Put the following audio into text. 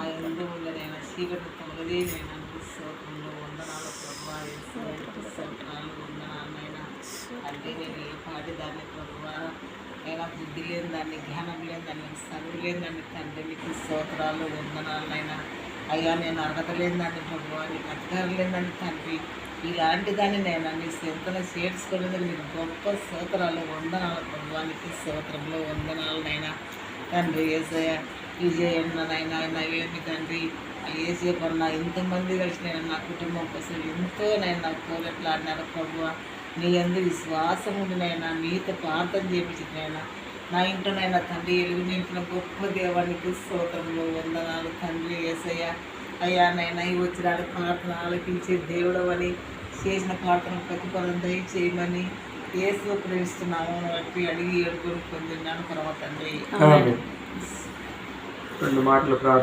మా ఎందు ఉండనైనా చీకటి తొలగదే నేను స్తోత్రంలో వందనాలు ప్రభా స్తోత్రాలు వందనాలైనా అంటే నేను ఏ పాటి దాన్ని ప్రభా అయినా బుద్ధి లేని దాన్ని జ్ఞానం లేని దాన్ని చదువు లేని దాన్ని తండ్రి నీకు స్తోత్రాలు వందనాలైనా అయ్యా నేను అడగలేని దాన్ని ప్రభు నీకు అధికారం లేని తండ్రి ఇలాంటి దాన్ని నేను నీ సింతలో చేర్చుకునేది మీకు గొప్ప స్తోత్రాలు వందనాలు ప్రభువానికి స్తోత్రంలో వందనాలనైనా. తండ్రి ఏసయ్య విజయన్ననైనా నవేమి తండ్రి ఏసీ కొన్న ఎంతమంది కలిసి నేను నా కుటుంబం కోసం ఎంతో నేను నా కోరట్లాడినాను ప్రభు నీ అందు విశ్వాసం ఉండినైనా నీతో ప్రార్థన చేపించినైనా నా ఇంట్లోనైనా తండ్రి ఎలుగు నింపిన గొప్ప దేవానికి స్తోత్రంలో వందనాలు తండ్రి ఏసయ్య. అయ్యా నైనా ఈ వచ్చిన ప్రార్థన ఆలపించే దేవుడు అని చేసిన ప్రార్థన ప్రతిఫలం దయచేయమని ఏసు ప్రేమిస్తున్నాము బట్టి అడిగి ఏడుకొని పొందిన్నాను పరమ తండ్రి. రెండు మాటలు ప్రార్థన